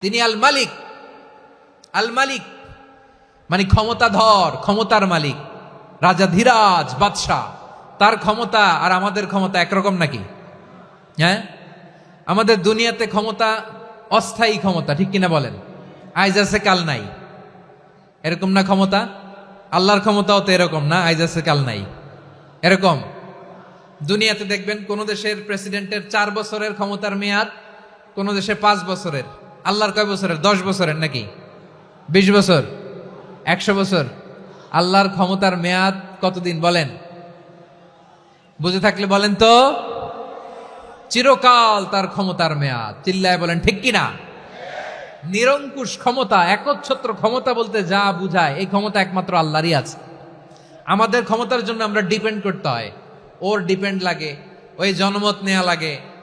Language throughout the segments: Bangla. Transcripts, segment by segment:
তিনি আল মালিক। আল মালিক মানে ক্ষমতাধর, ক্ষমতার মালিক। রাজা ধীরাজ, বাদশাহ। তার ক্ষমতা আর আমাদের ক্ষমতা একরকম নাকি? হ্যাঁ? আমাদের দুনিয়াতে ক্ষমতা অস্থায়ী ক্ষমতা, ঠিক কিনা বলেন? আইজ আছে কাল নাই। এরকম না ক্ষমতা? আল্লাহর ক্ষমতাও তো এরকম না আইজ আছে কাল নাই। এরকম? দুনিয়াতে দেখবেন কোন দেশের প্রেসিডেন্টের চার বছরের ক্ষমতার মেয়াদ, কোন দেশে পাঁচ বছরের। আল্লাহর কয় বছরের? দশ বছরের নাকি? বিশ বছর? একশো বছর? আল্লাহর ক্ষমতার মেয়াদ কতদিন বলেন? বুঝে থাকলে বলেন তো? চিরকাল তার ক্ষমতার মেয়াদ। চিল্লায় বলেন, ঠিক কিনা নিরঙ্কুশ ক্ষমতা, একচ্ছত্র ক্ষমতা বলতে যা বুঝায়, এই ক্ষমতা একমাত্র আল্লাহরই আছে। আমাদের ক্ষমতার জন্য আমরা ডিপেন্ড করতে হয়। ওর ডিপেন্ড লাগে, ওই জনমত নেওয়া লাগে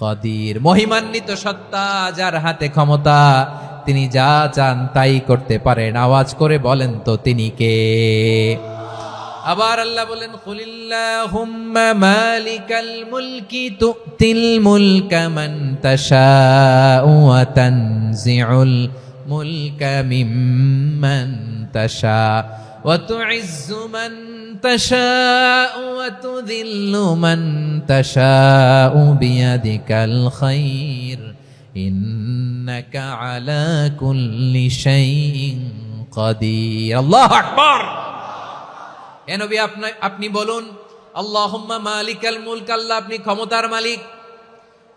কাদির। মহিমান্বিত সত্তা, যার হাতে ক্ষমতা, তিনি যা চান তাই করতে পারেন। আওয়াজ করে বলেন তো তিনি কে? আবার আল্লাহ বলেন মালিকাল মান তাশাউ ওয়া তুযিল্লু মান তাশাউ বিয়াদিকাল খাইর ইন্নাকা আলা কুল্লি শাইইন কাদির আল্লাহু আকবার এ নবী আপনি আপনি বলুন, আল্লাহুম্মা মালিকাল মুলক, আল্লাহ আপনি ক্ষমতার মালিক।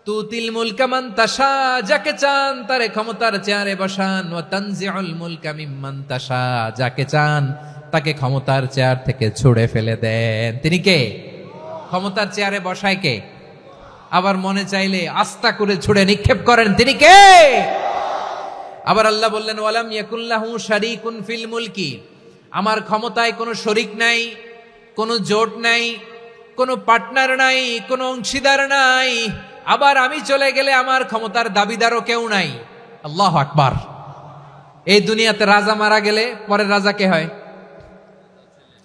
তুতিল মুলকা মান তাশা, যাকে চান তারে ক্ষমতার চেয়ারে বসান। ওয়া তানজিউল মুলকা মিম্মান তাশা, যাকে চান তাকে ক্ষমতার চেয়ার থেকে ছুড়ে ফেলে দেন। তিনি কে? ক্ষমতার চেয়ারে বসায় কে? আবার মনে চাইলে আস্থা করে ছুড়ে নিক্ষেপ করেন। তিনি কে? আবার আল্লাহ বললেন, ওয়ালাম ইয়াকুল্লাহু শারিকুন ফিল মুলকি। আমার ক্ষমতায় কোনো শরিক নাই, কোনো জোট নাই, কোনো পার্টনার নাই, কোনো অংশীদার নাই। আবার আমি চলে গেলে আমার ক্ষমতার দাবিদারও কেউ নাই। আল্লাহ আকবার। এই দুনিয়াতে রাজা মারা গেলে পরের রাজা কে হয়?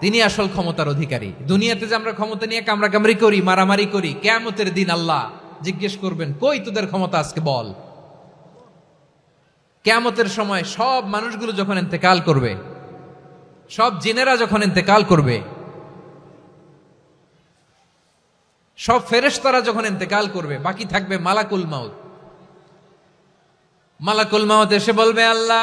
তিনি আসল ক্ষমতার অধিকারী। দুনিয়াতে যে আমরা ক্ষমতা নিয়ে কামড়া কামড়ি করি, মারামারি করি কেমতের দিন আল্লাহ জিজ্ঞেস করবেন, কই তোদের ক্ষমতা আজকে বল? কেমতের সময় সব মানুষগুলো যখন ইন্তেকাল করবে, সব জিনেরা যখন ইন্তেকাল করবে, সব ফেরেশতারা যখন ইন্তেকাল করবে, বাকি থাকবে মালাকুল মাউত। মালাকুল মাউত এসে বলবে, আল্লাহ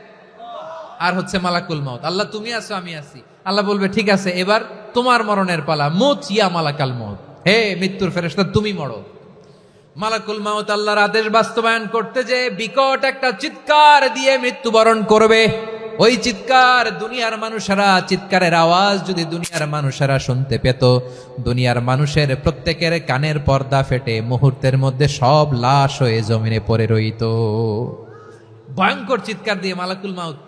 আর হচ্ছে মালাকুল মত আল্লাহ, তুমি আছো, আমি আছি। আল্লাহ বলবে, ঠিক আছে, এবার তোমার মরণের পালা। মত ইয়া মালাকাল মত। হে মৃত্যুর ফেরেশতা, তুমি মরো। মালাকুল মাউত আল্লাহর আদেশ বাস্তবায়ন করতে যে বিকট একটা চিৎকার দিয়ে মৃত্যুবরণ করবে। ওই চিৎকার দুনিয়ার মানুষেরা, চিৎকারের আওয়াজ যদি দুনিয়ার মানুষেরা শুনতে পেত, দুনিয়ার মানুষের প্রত্যেকের কানের পর্দা ফেটে মুহূর্তের মধ্যে সব লাশ হয়ে জমিনে পড়ে রইত। ভয়ঙ্কর চিৎকার দিয়ে মালাকুল মাউত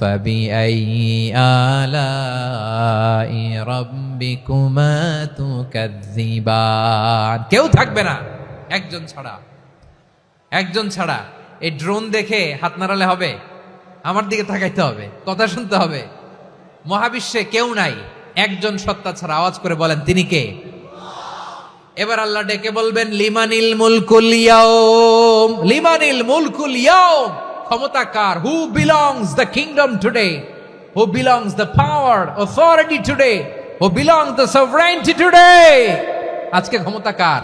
فبأي آلاء ربكما تكذبان কেউ থাকবে না একজন ছাড়া একজন ছাড়া এই ড্রোন দেখে হাত নাড়ালে হবে আমার দিকে তাকাইতে হবে কথা শুনতে হবে মহাবিশ্বে কেউ নাই একজন সত্তা ছাড়া আওয়াজ করে বলেন তিনি কে এবার আল্লাহ ডেকে বলবেন লিমানিল মুলকুল ইয়াউম লিমানিল মুলকুল ইয়াউম ক্ষমতা কার? Who belongs the kingdom today who belongs the power authority today who belongs the sovereignty today আজকে ক্ষমতা কার?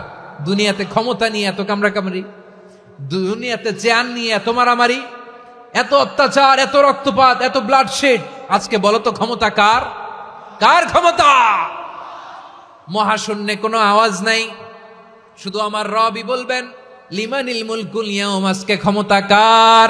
দুনিয়াতে ক্ষমতা নিয়ে এত কামরা কামড়ি দুনিয়াতে চেয়ার নিয়ে এত মারামারি? এত অত্যাচার, এত রক্তপাত, এত ব্লাডশেড আজকে বলো তো ক্ষমতা কার? কার ক্ষমতা? মহাশূন্যে কোনো আওয়াজ নাই। শুধু আমার রবি বলবেন, লিমানিল মুলকুল ইয়াউম, আজকে ক্ষমতা কার?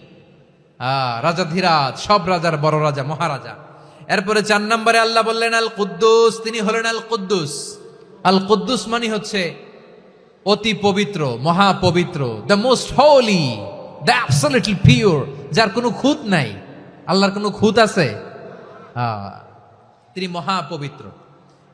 রাজাধিরাজ সব রাজার বড় রাজা মহারাজা। এরপরে চার নম্বরে আল্লাহ বললেন আল কুদ্দুস তিনি হলেন আল কুদ্দুস আল কুদ্দুস মানে হচ্ছে অতি পবিত্র মহা পবিত্র the most holy the absolutely pure যার কোনো খুঁত নাই। আল্লাহর কোনো খুঁত আছে? আহ, তিনি মহা পবিত্র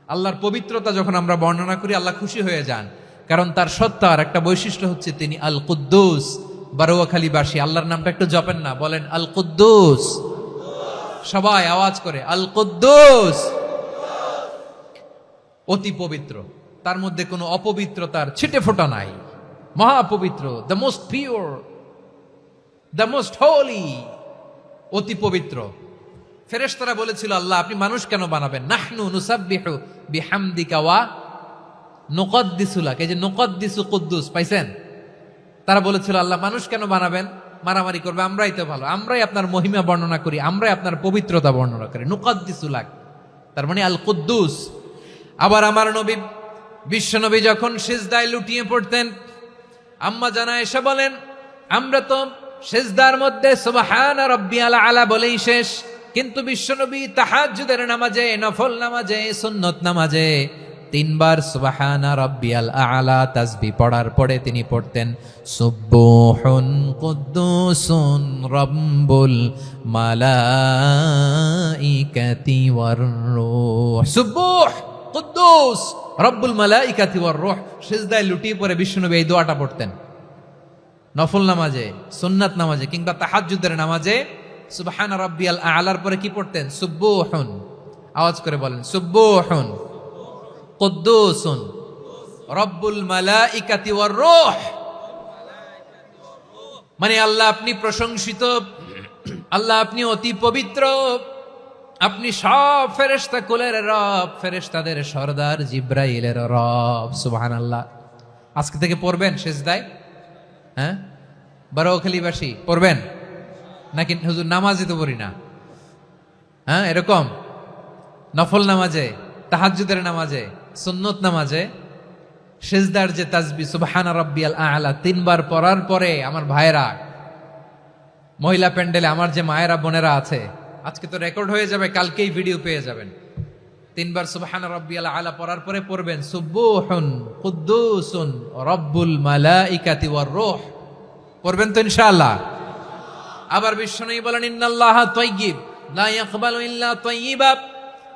আল্লাহর পবিত্রতা যখন আমরা বর্ণনা করি আল্লাহ খুশি হয়ে যান। কারণ তার সত্তার একটা বৈশিষ্ট্য হচ্ছে তিনি আল কুদ্দুস বারোয়াখালীবাসী আল্লাহর নামটা একটু জপেন না, বলেন আল কুদ্দুস সবাই আওয়াজ করে আল কুদ্দুস অতি পবিত্র, তার মধ্যে কোনো অপবিত্রতার ছিটে ফোটা নাই। মহাপবিত্র the most pure the most holy অতি পবিত্র। ফেরেশতারা বলেছিল, আল্লাহ, আপনি মানুষ কেন বানাবেন? নাহনু নুসাব্বিহু বিহামদিকা ওয়া নুকদ্দিসুলাক যে নুকদ্দিসু কুদ্দুস, পাইছেন? তারা বলেছিল, আল্লাহ, মানুষ কেন বানাবেন? মারামারি করবে, আমরাই তো ভালো। আমরাই আপনার মহিমা বর্ণনা করি, আমরাই আপনার পবিত্রতা বর্ণনা করি। নুকদ্দিসুলাক তার মানে আল কুদ্দুস আবার আমার নবী বিশ্বনবী যখন সিজদায় লুটিয়ে পড়তেন, আম্মা জানা এসে বলেন, আমরা তো সেজদার মধ্যে সুবহান রব্বি আলা আলা বলেই শেষ, কিন্তু বিশ্বনবী তাহাজ্জুদের নামাজে, নফল নামাজে, সুন্নত নামাজে তিনবার সুবাহানা রব্বিয়াল আলা তাসবি পড়ার পরে তিনি পড়তেন সুব্বুহুন কুদ্দুসুন রব্বুল মালাইকাতি ওয়ার রূহ। সুব্বুহ কুদ্দুস, রব্বুল মালাইকাতি ওয়ার রূহ। সিজদায় লুটিয়ে পড়ে বিষ্ণুনবী এই দোয়াটা পড়তেন। নফল নামাজে, সুন্নাত নামাজে কিংবা তাহাজ্জুদের নামাজে সুবহান রাব্বিয়াল আলার পরে কি পড়তেন? সুব্বুহুন আওয়াজ করে বলেন সুব্বুহুন কুদ্দুসুন রব্বুল মালাইকাতি ওয়ার রূহ মানে আল্লাহ আপনি প্রশংসিত, আল্লাহ আপনি অতি পবিত্র, আপনি সব ফেরেশতা কুলের রব, ফেরেশতাদের সর্দার জিব্রাইলের রব, সুবহানাল্লাহ। আজকে থেকে পড়বেন শেষদায় হ্যাঁ? বারোখালীবাসী পড়বেন? নাকি হুজুর নামাজই তো পড়ি না? হ্যাঁ এরকম? নফল নামাজে, তাহাজ্জুদের নামাজে? সুন্নত নামাজে, সেজদার যে তাজবি, সুবহানা রাব্বিয়াল আলা, তিনবার পড়ার পরে আমার ভাইরা মহিলা প্যান্ডেলে আমার যে মায়েরা, বোনেরা আছে, আজকে তো রেকর্ড হয়ে যাবে, কালকেই ভিডিও পেয়ে যাবেন। তিনবার সুবহানা রাব্বিয়াল আলা পড়ার পরে পড়বেন সুব্বুহুন কুদ্দুসুন রব্বুল মালাইকাতি ওয়ার রূহ। পড়বেন তো ইনশাআল্লাহ। আবার বিশ্বনবী বলেন, ইন্নাল্লাহা তাইয়্যিব, লা ইয়াকবালু ইল্লা তাইয়্যিবা।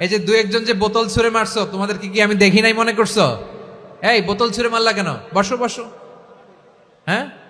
এই যে দু একজন যে বোতল ছুঁড়ে মারছো তোমাদেরকে কি আমি দেখি নাই মনে করছ? এই, বোতল ছুঁড়ে মারলা কেন? বসো বসো। হ্যাঁ?